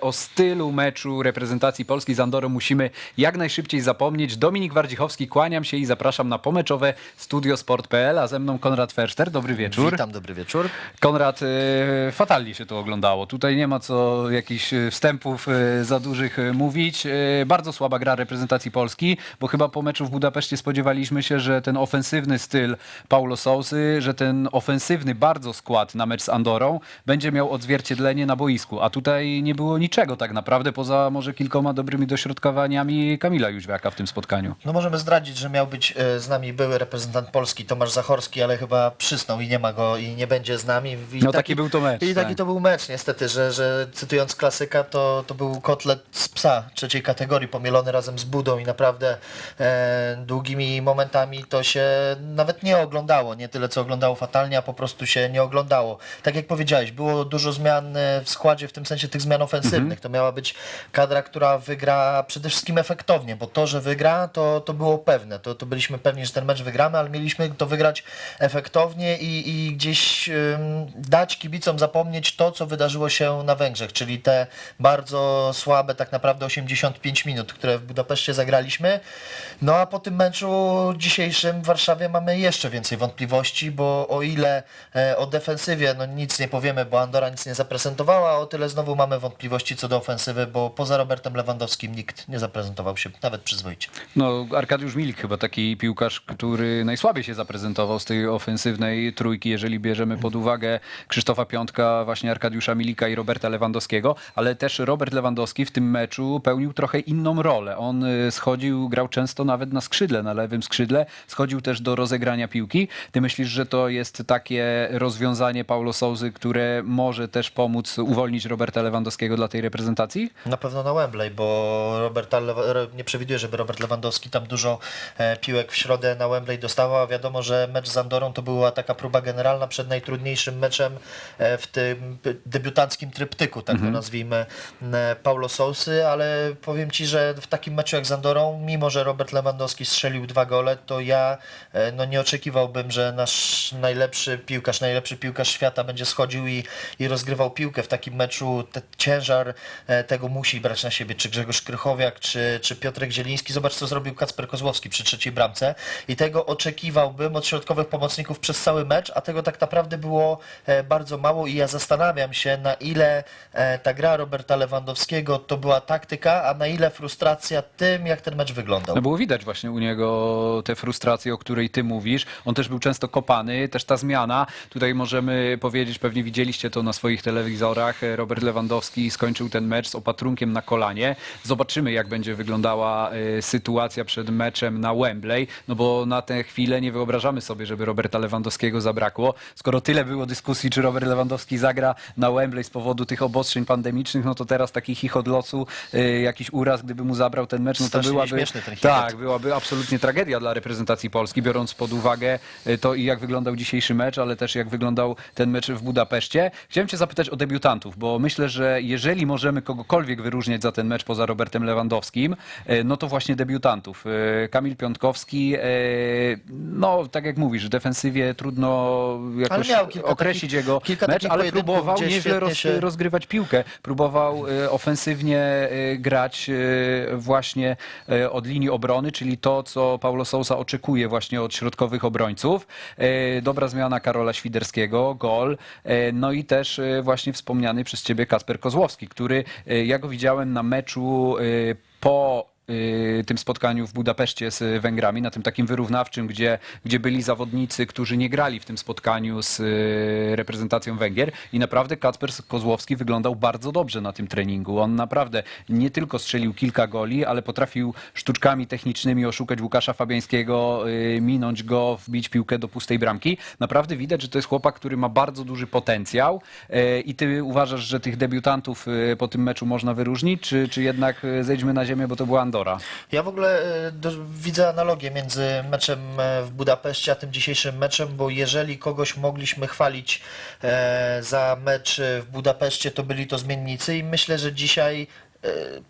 O stylu meczu reprezentacji Polski z Andorą musimy jak najszybciej zapomnieć. Dominik Wardzichowski, kłaniam się i zapraszam na pomeczowe Studio Sport.pl, a ze mną Konrad Ferszter. Dobry wieczór. Witam, dobry wieczór. Konrad, e, fatalnie się to oglądało. Tutaj nie ma co jakichś e, wstępów e, za dużych mówić. Bardzo słaba gra reprezentacji Polski, bo chyba po meczu w Budapeszcie spodziewaliśmy się, że ten ofensywny styl Paulo Sousy, że ten ofensywny bardzo skład na mecz z Andorą będzie miał odzwierciedlenie na boisku, a tutaj nie było niczego tak naprawdę, poza może kilkoma dobrymi dośrodkowaniami Kamila Jóźwiaka w tym spotkaniu. No możemy zdradzić, że miał być e, z nami były reprezentant Polski Tomasz Zachorski, ale chyba przysnął i nie ma go i nie będzie z nami. I No taki był to mecz, I taki tak. to był mecz niestety, że, że cytując klasyka, to, to był kotlet z psa trzeciej kategorii, pomielony razem z budą i naprawdę e, długimi momentami to się nawet nie oglądało. Nie tyle co oglądało fatalnie, a po prostu się nie oglądało. Tak jak powiedziałeś, było dużo zmian e, w składzie, w tym sensie tych zmian ofensywnych. Mhm. To miała być kadra, która wygra przede wszystkim efektownie, bo to, że wygra, to, to było pewne. To, to byliśmy pewni, że ten mecz wygramy, ale mieliśmy to wygrać efektownie i, i gdzieś ym, dać kibicom zapomnieć to, co wydarzyło się na Węgrzech, czyli te bardzo słabe tak naprawdę 85 minut, które w Budapeszcie zagraliśmy. No a po tym meczu dzisiejszym w Warszawie mamy jeszcze więcej wątpliwości, bo o ile e, o defensywie no nic nie powiemy, bo Andora nic nie zaprezentowała, o tyle znowu mamy wątpliwości co do ofensywy, bo poza Robertem Lewandowskim nikt nie zaprezentował się nawet przyzwoicie. No, Arkadiusz Milik chyba taki piłkarz, który najsłabiej się zaprezentował z tej ofensywnej trójki, jeżeli bierzemy pod uwagę Krzysztofa Piątka, właśnie Arkadiusza Milika i Roberta Lewandowskiego, ale też Robert Lewandowski w tym meczu pełnił trochę inną rolę. On y, schodził, grał często nawet na skrzydle, na lewym skrzydle, schodził też do rozegrania piłki. Ty myślisz, że to jest takie rozwiązanie Paulo Souzy, które może też pomóc uwolnić Roberta Lewandowskiego dla tej reprezentacji? Na pewno na Wembley, bo Robert nie przewiduje, żeby Robert Lewandowski tam dużo e, piłek w środę na Wembley dostawał. a Wiadomo, że mecz z Andorą to była taka próba generalna przed najtrudniejszym meczem e, w tym debiutanckim tryptyku, tak to nazwijmy, m, Paulo Sousy, ale powiem Ci, że w takim meczu jak z Andorą, mimo że Robert Lewandowski strzelił dwa gole, to ja e, no, nie oczekiwałbym, że nasz najlepszy piłkarz, najlepszy piłkarz świata będzie schodził i, i rozgrywał piłkę w takim meczu. Te, ciężar e, tego musi brać na siebie, czy Grzegorz Krychowiak, czy, czy Piotrek Zieliński. Zobacz, co zrobił Kacper Kozłowski przy trzeciej bramce. I tego oczekiwałbym od środkowych pomocników przez cały mecz, a tego tak naprawdę było e, bardzo mało i ja zastanawiam się, na ile e, ta gra Roberta Lewandowskiego to była taktyka, a na ile frustracja tym, jak ten mecz wyglądał. No było widać właśnie u niego tę frustrację, o której ty mówisz. On też był często kopany, też ta zmiana. Tutaj możemy powiedzieć, pewnie widzieliście to na swoich telewizorach. Robert Lewandowski skończył ten mecz z opatrunkiem na kolanie. Zobaczymy, jak będzie wyglądała e, sytuacja przed meczem na Wembley, no bo na tę chwilę nie wyobrażamy sobie, żeby Roberta Lewandowskiego zabrakło. Skoro tyle było dyskusji, czy Robert Lewandowski zagra na Wembley z powodu tych obostrzeń pandemicznych, no to teraz taki chichot losu, e, jakiś uraz, gdyby mu zabrał ten mecz, no to byłaby... Tak, byłaby absolutnie tragedia dla reprezentacji Polski, biorąc pod uwagę e, to i jak wyglądał dzisiejszy mecz, ale też jak wyglądał ten mecz w Budapeszcie. Chciałem cię zapytać o debiutantów, bo myślę, że jeżeli możemy kogokolwiek wyróżniać za ten mecz poza Robertem Lewandowskim, e, no to właśnie debiutantów. E, Kamil Piątkowski, e, no tak jak mówisz, w defensywie trudno jakoś określić takich- jego kilka mecz, ale próbował nieźle roz, się- rozgrywać piłkę. Próbował ofensywnie grać właśnie od linii obrony, czyli to, co Paulo Sousa oczekuje właśnie od środkowych obrońców. Dobra zmiana Karola Świderskiego, gol. No i też właśnie wspomniany przez ciebie Kasper Kozłowski, który e, ja go widziałem na meczu e, po y, tym spotkaniu w Budapeszcie z Węgrami, na tym takim wyrównawczym, gdzie, gdzie byli zawodnicy, którzy nie grali w tym spotkaniu z y, reprezentacją Węgier i naprawdę Kacper Kozłowski wyglądał bardzo dobrze na tym treningu. On naprawdę nie tylko strzelił kilka goli, ale potrafił sztuczkami technicznymi oszukać Łukasza Fabiańskiego, y, minąć go, wbić piłkę do pustej bramki. Naprawdę widać, że to jest chłopak, który ma bardzo duży potencjał y, i ty uważasz, że tych debiutantów y, po tym meczu można wyróżnić, czy, czy jednak y, zejdźmy na ziemię, bo to była Andora? Ja w ogóle e, do, widzę analogię między meczem e, w Budapeszcie a tym dzisiejszym meczem, bo jeżeli kogoś mogliśmy chwalić e, za mecz w Budapeszcie, to byli to zmiennicy i myślę, że dzisiaj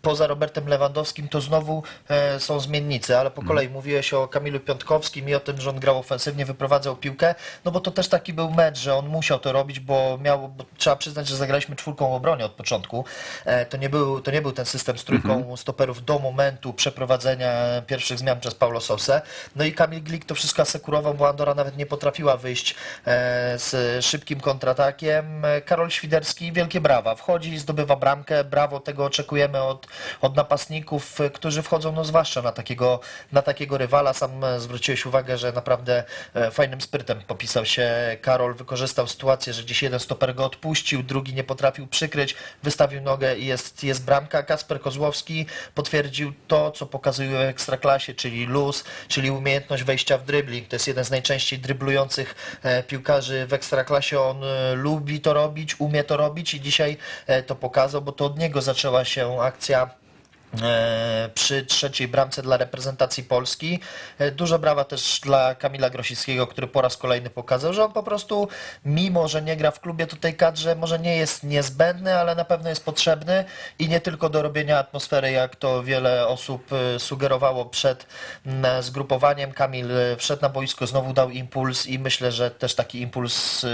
poza Robertem Lewandowskim to znowu e, są zmiennicy, ale po Mhm. kolei mówiłeś o Kamilu Piątkowskim i o tym, że on grał ofensywnie, wyprowadzał piłkę, no bo to też taki był mecz, że on musiał to robić, bo miał, bo trzeba przyznać, że zagraliśmy czwórką w obronie od początku. E, To nie był, to nie był ten system z trójką Mhm. stoperów do momentu przeprowadzenia pierwszych zmian przez Paulo Sosę. No i Kamil Glik to wszystko asekurował, bo Andora nawet nie potrafiła wyjść e, z szybkim kontratakiem. E, Karol Świderski, wielkie brawa. Wchodzi, zdobywa bramkę. Brawo, tego oczekujemy od, od napastników, e, którzy wchodzą, no zwłaszcza na takiego, na takiego rywala. Sam e, zwróciłeś uwagę, że naprawdę e, fajnym sprytem popisał się Karol. Wykorzystał sytuację, że gdzieś jeden stoper go odpuścił, drugi nie potrafił przykryć, wystawił nogę i jest, jest bramka. Kasper Kozłowski potwierdził to, co pokazuje w Ekstraklasie, czyli luz, czyli umiejętność wejścia w dribbling. To jest jeden z najczęściej dryblujących e, piłkarzy w Ekstraklasie. On lubi to robić, umie to robić i dzisiaj to pokazał, bo to od niego zaczęła się akcja e, przy trzeciej bramce dla reprezentacji Polski. E, Dużo brawa też dla Kamila Grosickiego, który po raz kolejny pokazał, że on po prostu, mimo że nie gra w klubie tutaj kadrze, może nie jest niezbędny, ale na pewno jest potrzebny i nie tylko do robienia atmosfery, jak to wiele osób e, sugerowało przed zgrupowaniem. Kamil wszedł na boisko, znowu dał impuls i myślę, że też taki impuls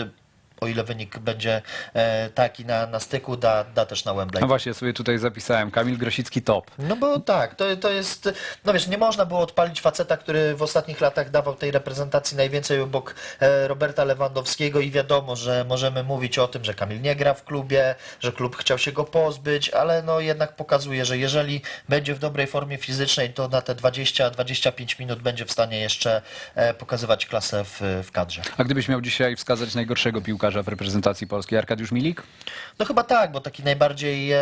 o ile wynik będzie e, taki na, na styku, da, da też na Wembley. No właśnie, sobie tutaj zapisałem. Kamil Grosicki top. No bo tak, to, to jest, no wiesz, nie można było odpalić faceta, który w ostatnich latach dawał tej reprezentacji najwięcej obok e, Roberta Lewandowskiego i wiadomo, że możemy mówić o tym, że Kamil nie gra w klubie, że klub chciał się go pozbyć, ale no jednak pokazuje, że jeżeli będzie w dobrej formie fizycznej, to na te 20-25 minut będzie w stanie jeszcze e, pokazywać klasę w, w kadrze. A gdybyś miał dzisiaj wskazać najgorszego piłkarza w reprezentacji polskiej, Arkadiusz Milik? No chyba tak, bo taki najbardziej e,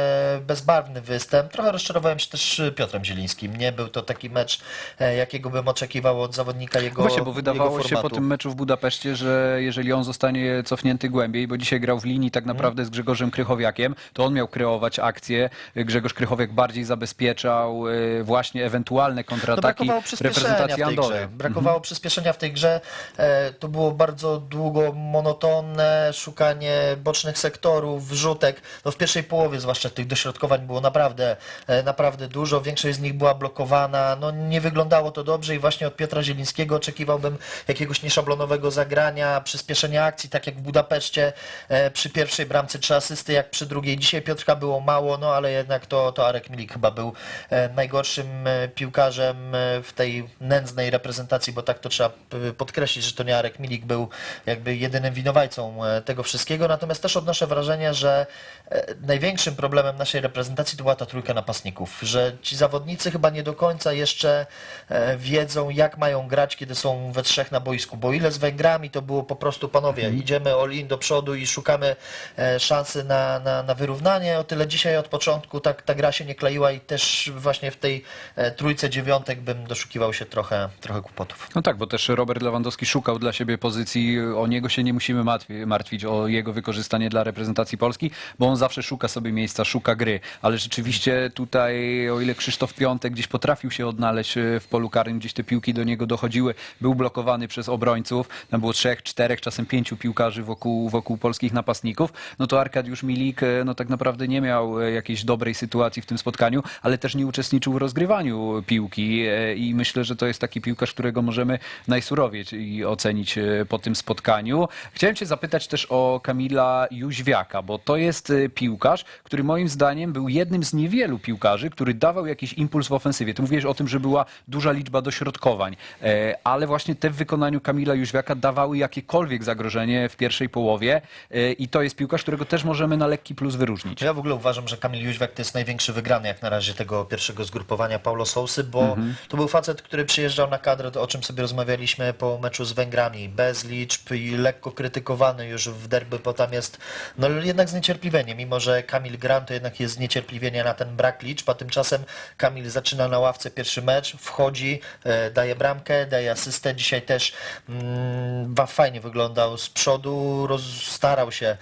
bezbarwny występ. Trochę rozczarowałem się też Piotrem Zielińskim. Nie był to taki mecz, e, jakiego bym oczekiwał od zawodnika jego Właśnie, bo wydawało się po tym meczu w Budapeszcie, że jeżeli on zostanie cofnięty głębiej, bo dzisiaj grał w linii tak naprawdę z Grzegorzem Krychowiakiem, to on miał kreować akcję. Grzegorz Krychowiak bardziej zabezpieczał e, właśnie ewentualne No kontrataki brakowało przyspieszenia w reprezentacji tej Andory. grze. Brakowało przyspieszenia w tej grze. E, to było bardzo długo monotonne szukanie bocznych sektorów, wrzutek. No w pierwszej połowie zwłaszcza tych dośrodkowań było naprawdę, e, naprawdę dużo. Większość z nich była blokowana. No nie wyglądało to dobrze i właśnie od Piotra Zielińskiego oczekiwałbym jakiegoś nieszablonowego zagrania, przyspieszenia akcji, tak jak w Budapeszcie e, przy pierwszej bramce trzy asysty, jak przy drugiej. Dzisiaj Piotrka było mało, no ale jednak to, to Arek Milik chyba był e, najgorszym piłkarzem w tej nędznej reprezentacji, bo tak to trzeba podkreślić, że to nie Arek Milik był jakby jedynym winowajcą tego wszystkiego. Natomiast też odnoszę wrażenie, że e, największym problemem naszej reprezentacji to była ta trójka napastników, że ci zawodnicy chyba nie do końca jeszcze e, wiedzą, jak mają grać, kiedy są we trzech na boisku, bo ile z Węgrami to było po prostu, panowie, idziemy all-in do przodu i szukamy e, szansy na, na, na wyrównanie, o tyle dzisiaj od początku tak ta gra się nie kleiła i też właśnie w tej e, trójce dziewiątek bym doszukiwał się trochę, trochę kłopotów. No tak, bo też Robert Lewandowski szukał dla siebie pozycji, o niego się nie musimy martwi- martwić, o jego wykorzystanie dla reprezentacji Polski, bo on zawsze szuka sobie miejsca, szuka gry, ale rzeczywiście tutaj, o ile Krzysztof Piątek gdzieś potrafił się odnaleźć e, w polu karnym, gdzieś te piłki do niego dochodziły, był blokowany przez obrońców, tam było trzech, czterech, czasem pięciu piłkarzy wokół, wokół polskich napastników, no to Arkadiusz Milik e, no tak naprawdę nie miał e, jakiejś dobrej sytuacji w tym spotkaniu, ale też nie uczestniczył w rozgrywaniu piłki i myślę, że to jest taki piłkarz, którego możemy najsurowiej ocenić po tym spotkaniu. Chciałem cię zapytać też o Kamila Jóźwiaka, bo to jest e, piłkarz, który moim zdaniem był jednym z niewielu piłkarzy, który dawał jakiś impuls w ofensywie. Ty mówiłeś o tym, że była duża liczba dośrodkowań, e, ale właśnie te w wykonaniu Kamila Jóźwiaka dawały jakiekolwiek zagrożenie w pierwszej połowie e, i to jest piłkarz, którego też możemy na lekki plus wyróżnić. Ja w ogóle uważam, że Kamil Jóźwiak to jest największy wygrany jak na razie tego pierwszego zgrupowania Paulo Sousy, bo to był facet, który przyjeżdżał na kadrę, o czym sobie rozmawialiśmy po meczu z Węgrami, bez liczb i lekko krytykowany już w derby, bo tam jest no jednak zniecierpliwienie, mimo że Kamil gram, to jednak jest zniecierpliwienie na ten brak liczb, a tymczasem Kamil zaczyna na ławce pierwszy mecz, wchodzi, e, daje bramkę, daje asystę, dzisiaj też mm, fajnie wyglądał z przodu, roz, starał się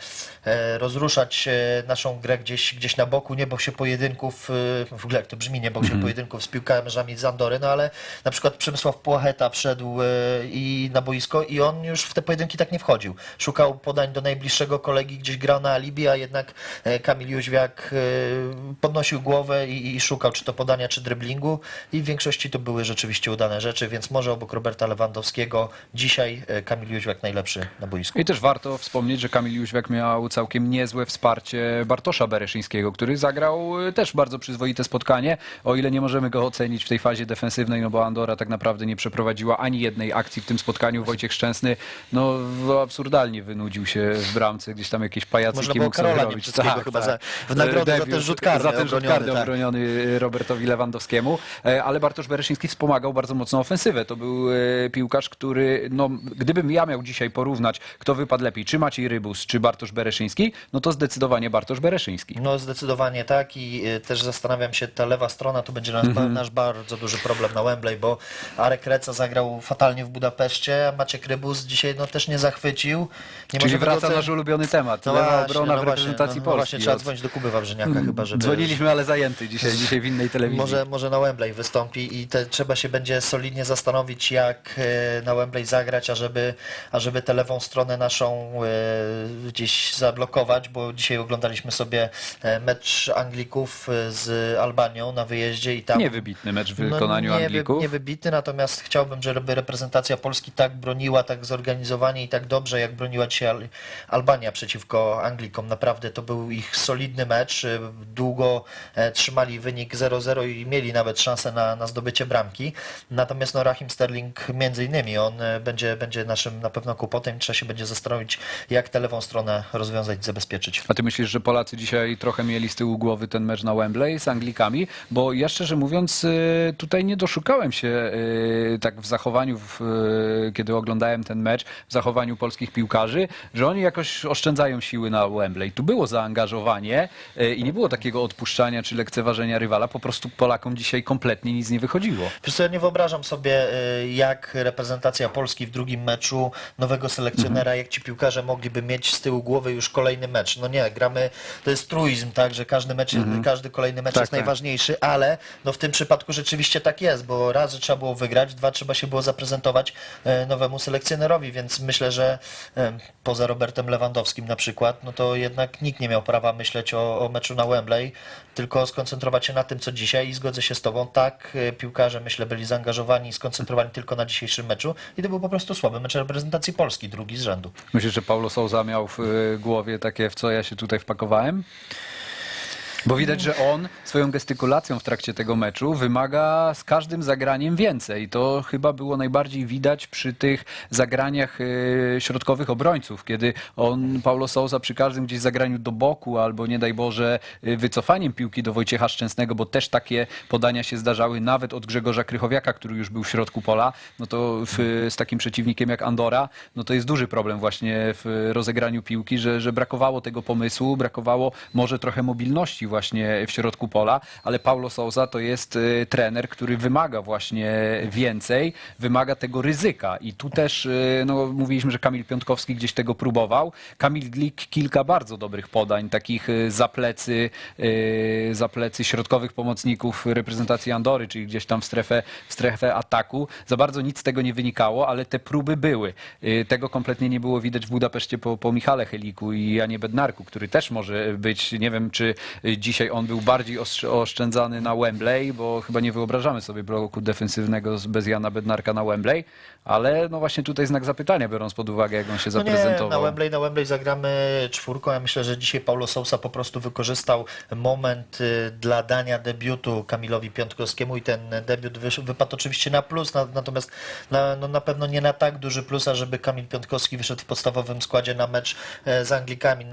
e, rozruszać e, naszą grę gdzieś, gdzieś na boku, nie bał się pojedynków, w ogóle jak to brzmi, nie bał się pojedynków z piłkarzami z Andory, no ale na przykład Przemysław Płacheta wszedł i na boisko i on już w te pojedynki tak nie wchodził. Szukał podań do najbliższego kolegi, gdzieś grał na alibi, a jednak e, Kamil Jóźwiak e, podnosił głowę i, i szukał czy to podania, czy dryblingu i w większości to były rzeczywiście udane rzeczy, więc może obok Roberta Lewandowskiego dzisiaj e, Kamil Jóźwiak najlepszy na boisku. I też warto wspomnieć, że Kamil Jóźwiak miał całkiem niezłe wsparcie Bartosza Bereszyńskiego, który zagrał też bardzo przyzwoite spotkanie, o ile nie możemy go ocenić w tej fazie defensywnej, no bo Andora tak naprawdę nie przeprowadziła ani jednej akcji w tym spotkaniu. Wojciech Szczęsny no absurdalnie wynudził się w bramce, gdzieś tam jakieś pajacyki mógł sobie robić. Niemczyckiego chyba za- w nagrodę za ten Debiut, rzut karny Za ten rzut obroniony, karny tak. obroniony Robertowi Lewandowskiemu, E, ale Bartosz Bereszyński wspomagał bardzo mocno ofensywę. To był e, piłkarz, który, no, gdybym ja miał dzisiaj porównać, kto wypadł lepiej, czy Maciej Rybus, czy Bartosz Bereszyński, no to zdecydowanie Bartosz Bereszyński. No zdecydowanie tak i y, też zastanawiam się, ta lewa strona to będzie nasz, Mhm. nasz bardzo duży problem na Wembley, bo Arek Reca zagrał fatalnie w Budapeszcie, a Maciek Rybus dzisiaj no, też nie zachwycił. Nie Czyli możemy wraca nasz ulubiony temat. No Lewa właśnie, obrona no w właśnie, reprezentacji no, no właśnie Polski. trzeba Od- dzwonić do Kuby Wawrzyniaka chyba, żeby... Dzwoniliśmy, ale zajęty dzisiaj, dzisiaj w innej telewizji. Może, może na Wembley wystąpi i te, trzeba się będzie solidnie zastanowić, jak e, na Wembley zagrać, ażeby, ażeby tę lewą stronę naszą e, gdzieś zablokować, bo dzisiaj oglądaliśmy sobie e, mecz Anglików e, z Albanią na wyjeździe i tam... Niewybitny mecz w wykonaniu no, nie, Anglików. Niewybitny, natomiast chciałbym, żeby reprezentacja Polski tak broniła, tak zorganizowanie i tak dobrze, jak broniła dzisiaj Al- Albania przeciwko Anglikom. Naprawdę to był ich solidny mecz. Y, Długo e, trzymali wynik 0-0 i mieli nawet szansę na, na zdobycie bramki. Natomiast no, Rahim Sterling między innymi, on e, będzie, będzie naszym na pewno kłopotem. Trzeba się będzie zastanowić, jak tę lewą stronę rozwiązać, zabezpieczyć. A ty myślisz, że Polacy dzisiaj trochę mieli z tyłu głowy ten mecz na Wembley z Anglikami? Bo ja szczerze mówiąc y, tutaj nie doszukałem się y, tak w zachowaniu, w, kiedy oglądałem ten mecz, w zachowaniu polskich piłkarzy, że oni jakoś oszczędzają siły na Wembley. Tu było zaangażowanie y, i nie było takiego odpuszczania czy lekceważenia rywala. Po prostu Polakom dzisiaj kompletnie nic nie wychodziło. Wiesz co, ja nie wyobrażam sobie, y, jak reprezentacja Polski w drugim meczu nowego selekcjonera, jak ci piłkarze mogliby mieć z tyłu głowy już kolejny mecz. No nie, gramy, to jest truizm, tak, że każdy mecz, każdy kolejny mecz Tak, jest tak. najważniejszy, ale no w tym przypadku rzeczywiście tak jest, bo raz, że trzeba było wygrać, dwa, trzeba się było zaprezentować e, nowemu selekcjonerowi, więc myślę, że e, poza Robertem Lewandowskim na przykład, no to jednak nikt nie miał prawa myśleć o, o meczu na Wembley, tylko skoncentrować się na tym, co dzisiaj i zgodzę się z Tobą, tak, e, piłkarze myślę byli zaangażowani i skoncentrowani tylko na dzisiejszym meczu i to był po prostu słaby mecz reprezentacji Polski, drugi z rzędu. Myślisz, że Paulo Souza miał w y, głowie takie, w co ja się tutaj wpakowałem? Bo widać, że on swoją gestykulacją w trakcie tego meczu wymaga z każdym zagraniem więcej. To chyba było najbardziej widać przy tych zagraniach y, środkowych obrońców, kiedy on, Paulo Souza przy każdym gdzieś zagraniu do boku albo nie daj Boże y, wycofaniem piłki do Wojciecha Szczęsnego, bo też takie podania się zdarzały nawet od Grzegorza Krychowiaka, który już był w środku pola, no to w, z takim przeciwnikiem jak Andora, no to jest duży problem właśnie w rozegraniu piłki, że, że brakowało tego pomysłu, brakowało może trochę mobilności właśnie w środku pola, ale Paulo Souza to jest y, trener, który wymaga właśnie więcej, wymaga tego ryzyka i tu też y, no, mówiliśmy, że Kamil Piątkowski gdzieś tego próbował. Kamil Glik kilka bardzo dobrych podań, takich y, za plecy, za plecy środkowych pomocników reprezentacji Andory, czyli gdzieś tam w strefę, w strefę ataku. Za bardzo nic z tego nie wynikało, ale te próby były. Tego kompletnie nie było widać w Budapeszcie po, po Michale Heliku i Janie Bednarku, który też może być, nie wiem czy dzisiaj on był bardziej oszczędzany na Wembley, bo chyba nie wyobrażamy sobie bloku defensywnego bez Jana Bednarka na Wembley, ale no właśnie tutaj znak zapytania, biorąc pod uwagę jak on się No nie, zaprezentował. na Wembley, na Wembley zagramy czwórką. Ja myślę, że dzisiaj Paulo Sousa po prostu wykorzystał moment y, dla dania debiutu Kamilowi Piątkowskiemu i ten debiut wypadł oczywiście na plus, na, natomiast na, no, na pewno nie na tak duży plus, ażeby Kamil Piątkowski wyszedł w podstawowym składzie na mecz e, z Anglikami.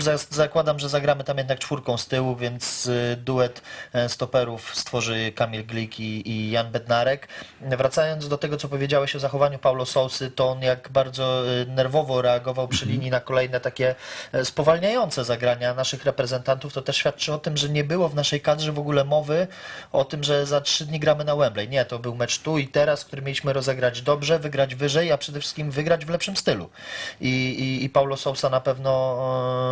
Za- Zakładam, że zagramy tam jednak czwórką z tyłu, więc y, duet e, stoperów stworzy Kamil Glik i, i Jan Bednarek. Wracając do tego, co powiedziałeś o zachowaniu Paulo Sousy, to on jak bardzo y, nerwowo reagował przy linii na kolejne takie e, spowalniające zagrania naszych reprezentantów, to też świadczy o tym, że nie było w naszej kadrze w ogóle mowy o tym, że za trzy dni gramy na Wembley. Nie, to był mecz tu i teraz, który mieliśmy rozegrać dobrze, wygrać wyżej, a przede wszystkim wygrać w lepszym stylu. I, i, i Paulo Sousa na pewno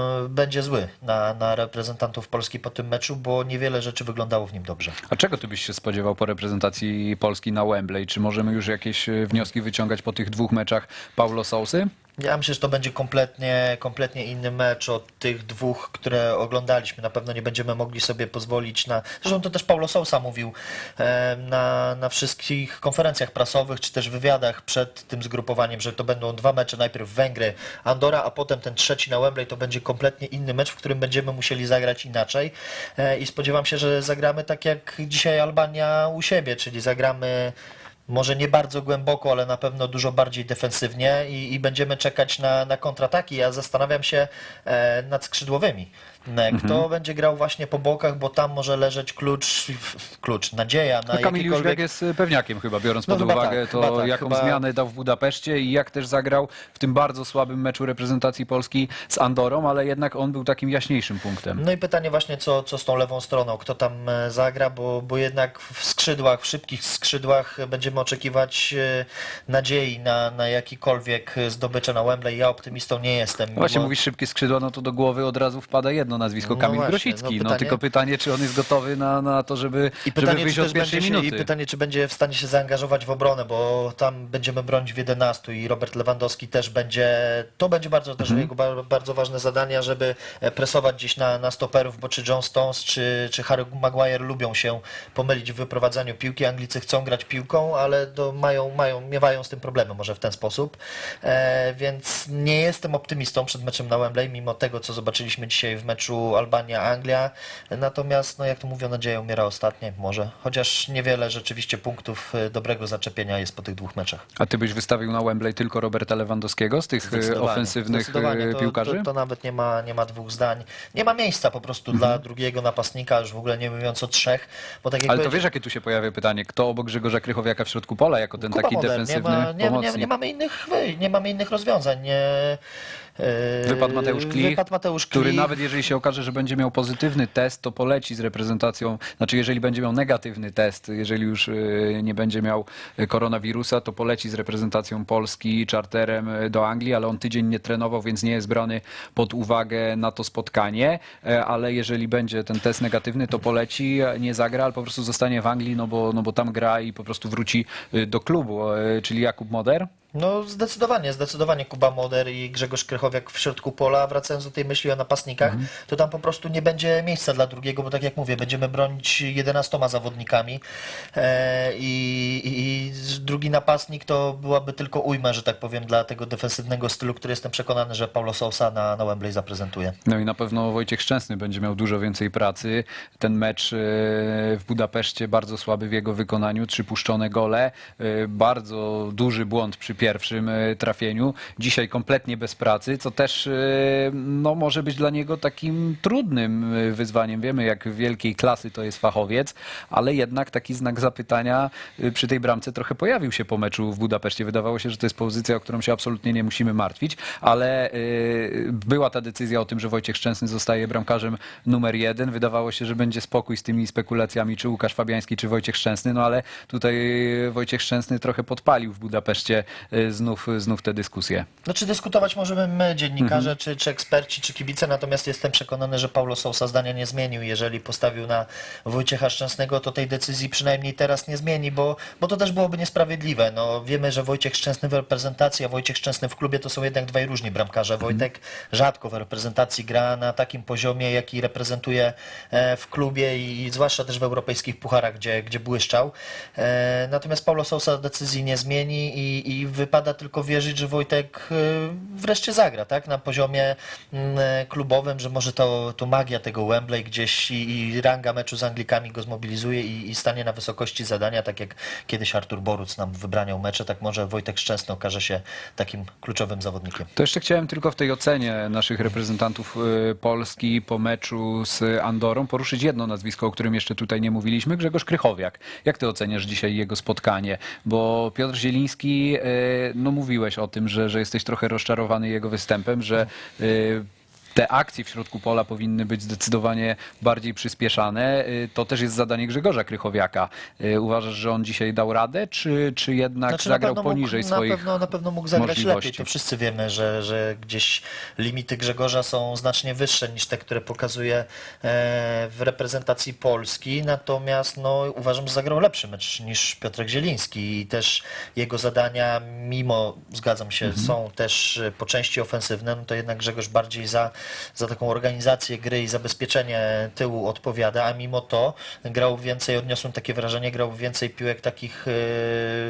e, będzie zły na, na reprezentantów Polski po tym meczu, bo niewiele rzeczy wyglądało w nim dobrze. A czego ty byś się spodziewał po reprezentacji Polski na Wembley? Czy możemy już jakieś e, wnioski wyciągać po tych dwóch meczach Paulo Sousy? Ja myślę, że to będzie kompletnie, kompletnie inny mecz od tych dwóch, które oglądaliśmy. Na pewno nie będziemy mogli sobie pozwolić na. Zresztą to też Paulo Sousa mówił e, na, na wszystkich konferencjach prasowych czy też wywiadach przed tym zgrupowaniem, że to będą dwa mecze, najpierw Węgry, Andora, a potem ten trzeci na Wembley to będzie kompletnie inny mecz, w którym będziemy musieli zagrać inaczej. E, I spodziewam się, że zagramy tak jak dzisiaj Albania u siebie, czyli zagramy może nie bardzo głęboko, ale na pewno dużo bardziej defensywnie i, i będziemy czekać na, na kontrataki. Ja zastanawiam się e, nad skrzydłowymi. E, Kto będzie grał właśnie po bokach, bo tam może leżeć klucz, klucz, nadzieja na No Kamil jakikolwiek... jest y, pewniakiem chyba, biorąc No pod uwagę tak, to, tak, jaką chyba- zmianę dał w Budapeszcie i jak też zagrał w tym bardzo słabym meczu reprezentacji Polski z Andorą, ale jednak on był takim jaśniejszym punktem. No i pytanie właśnie, co, co z tą lewą stroną, kto tam e, zagra, bo, bo jednak w skrzydłach, w szybkich skrzydłach będziemy oczekiwać e, nadziei na, na jakikolwiek zdobycze na Wembley. Ja optymistą nie jestem. No Właśnie mimo- mówisz szybkie skrzydła, no to do głowy od razu wpada jedno nazwisko, No Kamil właśnie, Grosicki. no No, pytanie- tylko pytanie, czy on jest gotowy na, na to, żeby, I żeby pytanie, wyjść czy od też pierwszej będzie się, minuty. I pytanie, czy będzie w stanie się zaangażować w obronę, bo tam będziemy bronić w 11 i Robert Lewandowski też będzie, to będzie bardzo też jego ba- bardzo ważne zadanie, żeby e, presować gdzieś na, na stoperów, bo czy John Stones, czy, czy Harry Maguire lubią się pomylić w wyprowadzaniu piłki. Anglicy chcą grać piłką, ale do, mają, mają, miewają z tym problemy może w ten sposób. E, więc nie jestem optymistą przed meczem na Wembley, mimo tego, co zobaczyliśmy dzisiaj w meczu Albania-Anglia. Natomiast, no jak to mówią, nadzieja umiera ostatnie, może. Chociaż niewiele rzeczywiście punktów e, dobrego zaczepienia jest po tych dwóch meczach. A ty byś wystawił na Wembley tylko Roberta Lewandowskiego z tych Zdecydowanie. ofensywnych Zdecydowanie. e, To, piłkarzy? To, to nawet nie ma, nie ma dwóch zdań. Nie ma miejsca po prostu dla drugiego napastnika, już w ogóle nie mówiąc o trzech, bo tak jak Ale to wiesz, jakie tu się pojawia pytanie, kto obok Grzegorza Krychowiaka w środku pola, jako ten Kuba taki Moder. defensywny nie, ma, nie, nie, nie mamy innych nie mamy innych rozwiązań. Nie, Wypadł Mateusz Klich, Wypadł Mateusz który Klich. nawet jeżeli się okaże, że będzie miał pozytywny test, to poleci z reprezentacją, znaczy jeżeli będzie miał negatywny test, jeżeli już y, nie będzie miał y, koronawirusa, to poleci z reprezentacją Polski czarterem y, do Anglii, ale on tydzień nie trenował, więc nie jest brany pod uwagę na to spotkanie, E, ale jeżeli będzie ten test negatywny, to poleci, e, nie zagra, ale po prostu zostanie w Anglii, no bo, no bo tam gra i po prostu wróci do klubu, e, czyli Jakub Moder. No zdecydowanie, zdecydowanie Kuba Moder i Grzegorz Krychowiak w środku pola. Wracając do tej myśli o napastnikach, Mhm. to tam po prostu nie będzie miejsca dla drugiego, bo tak jak mówię, będziemy bronić 11 zawodnikami e, i, i, drugi napastnik to byłaby tylko ujma, że tak powiem, dla tego defensywnego stylu, który jestem przekonany, że Paulo Sousa na, na Wembley zaprezentuje. No i na pewno Wojciech Szczęsny będzie miał dużo więcej pracy. Ten mecz e, w Budapeszcie bardzo słaby w jego wykonaniu, trzy puszczone gole, e, bardzo duży błąd przy pierwszym e, trafieniu. Dzisiaj kompletnie bez pracy, co też e, no, może być dla niego takim trudnym e, wyzwaniem. Wiemy, jak wielkiej klasy to jest fachowiec, ale jednak taki znak zapytania przy tej bramce trochę pojawił się po meczu w Budapeszcie. Wydawało się, że to jest pozycja, o którą się absolutnie nie musimy martwić, ale była ta decyzja o tym, że Wojciech Szczęsny zostaje bramkarzem numer jeden. Wydawało się, że będzie spokój z tymi spekulacjami, czy Łukasz Fabiański, czy Wojciech Szczęsny, no ale tutaj Wojciech Szczęsny trochę podpalił w Budapeszcie znów, znów tę dyskusję. Znaczy dyskutować możemy my, dziennikarze, Mhm. czy, czy eksperci, czy kibice, natomiast jestem przekonany, że Paulo Sousa zdania nie zmienił. Jeżeli postawił na Wojciecha Szczęsnego, to tej decyzji przynajmniej teraz nie zmieni, bo, bo to też byłoby niesprawiedliwe. No, wiemy, że Wojciech Szczęsny w reprezentacji, a Wojciech Szczęsny w klubie to są jednak dwaj różni bramkarze. Wojtek rzadko w reprezentacji gra na takim poziomie, jaki reprezentuje e, w klubie i zwłaszcza też w europejskich pucharach, gdzie, gdzie błyszczał. E, Natomiast Paulo Sousa decyzji nie zmieni i, i wypada tylko wierzyć, że Wojtek e, wreszcie zagra tak? na poziomie mm, e, klubowym, że może to, to magia tego Wembley gdzieś i, i ranga meczu z Anglikami go zmobilizuje i, i stanie na wysokości zadania, tak jak kiedyś Artur Boruc nam wybraniał mecze, tak może Wojtek Szczęsny okaże się takim kluczowym zawodnikiem. To jeszcze chciałem tylko w tej ocenie naszych reprezentantów y, Polski po meczu z Andorą poruszyć jedno nazwisko, o którym jeszcze tutaj nie mówiliśmy, Grzegorz Krychowiak. Jak ty oceniasz dzisiaj jego spotkanie? Bo Piotr Zieliński, y, no mówiłeś o tym, że, że jesteś trochę rozczarowany jego występem, że y, te akcje w środku pola powinny być zdecydowanie bardziej przyspieszane. Y, To też jest zadanie Grzegorza Krychowiaka. Y, Uważasz, że on dzisiaj dał radę, czy, czy jednak Znaczy, na zagrał pewno mógł- poniżej swoich na pewno, na pewno mógł zagrać możliwości? lepiej. To wszyscy wiemy, że, że gdzieś limity Grzegorza są znacznie wyższe niż te, które pokazuje e, w reprezentacji Polski. Natomiast no, uważam, że zagrał lepszy mecz niż Piotrek Zieliński i też jego zadania, mimo, zgadzam się, Mhm. są też e, po części ofensywne, no to jednak Grzegorz bardziej za, za taką organizację gry i zabezpieczenie tyłu odpowiada, a mimo to grał więcej, odniosłem takie wrażenie, grał więcej piłek takich e,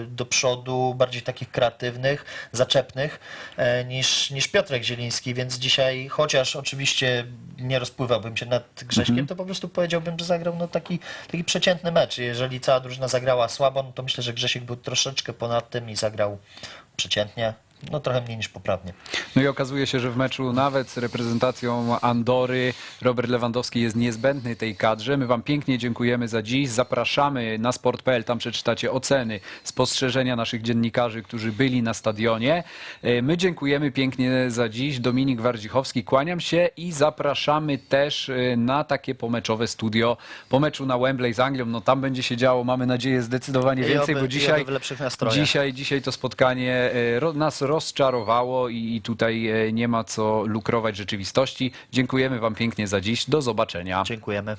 do przodu, bardziej takich kreatywnych, zaczepnych e, niż, niż Piotrek Zieliński, więc dzisiaj, chociaż oczywiście nie rozpływałbym się nad Grześkiem, to po prostu powiedziałbym, że zagrał no, taki, taki przeciętny mecz. Jeżeli cała drużyna zagrała słabo, no to myślę, że Grzesiek był troszeczkę ponad tym i zagrał przeciętnie, no trochę mniej niż poprawnie. No i okazuje się, że w meczu nawet z reprezentacją Andory Robert Lewandowski jest niezbędny tej kadrze. My Wam pięknie dziękujemy za dziś. Zapraszamy na sport.pl, tam przeczytacie oceny, spostrzeżenia naszych dziennikarzy, którzy byli na stadionie. E, My dziękujemy pięknie za dziś. Dominik Wardzichowski, kłaniam się i zapraszamy też e, na takie pomeczowe studio po meczu na Wembley z Anglią. No tam będzie się działo, mamy nadzieję, zdecydowanie więcej, oby- bo dzisiaj. Dzisiaj, dzisiaj to spotkanie e, nas rozczarowało i, tutaj e, nie ma co lukrować rzeczywistości. Dziękujemy Wam pięknie za dziś. Do zobaczenia. Dziękujemy.